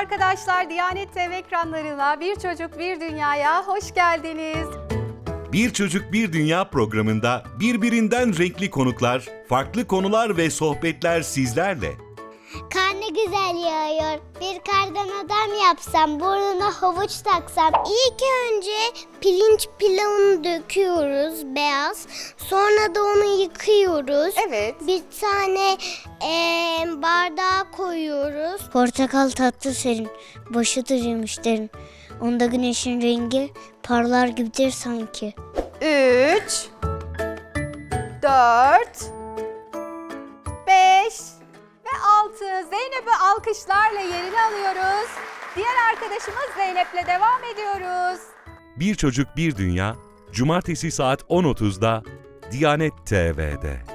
arkadaşlar, Diyanet TV ekranlarına Bir Çocuk Bir Dünya'ya hoş geldiniz. Bir Çocuk Bir Dünya programında birbirinden renkli konuklar, farklı konular ve sohbetler sizlerle. Kar ne güzel yağıyor. Bir kardan adam yapsam, burnuna havuç taksam. İlk önce pirinç pilavını döküyoruz beyaz. Sonra da onu yıkıyoruz. Evet. Bir tane eee bardağa koyuyoruz. Portakal tatlı serin, başıdır yemişlerin. Onda güneşin rengi parlar gibidir sanki. 3 4 5 ve 6. Zeynep'i alkışlarla yerine alıyoruz. Diğer arkadaşımız Zeynep'le devam ediyoruz. Bir Çocuk Bir Dünya, Cumartesi saat 10.30'da Diyanet TV'de.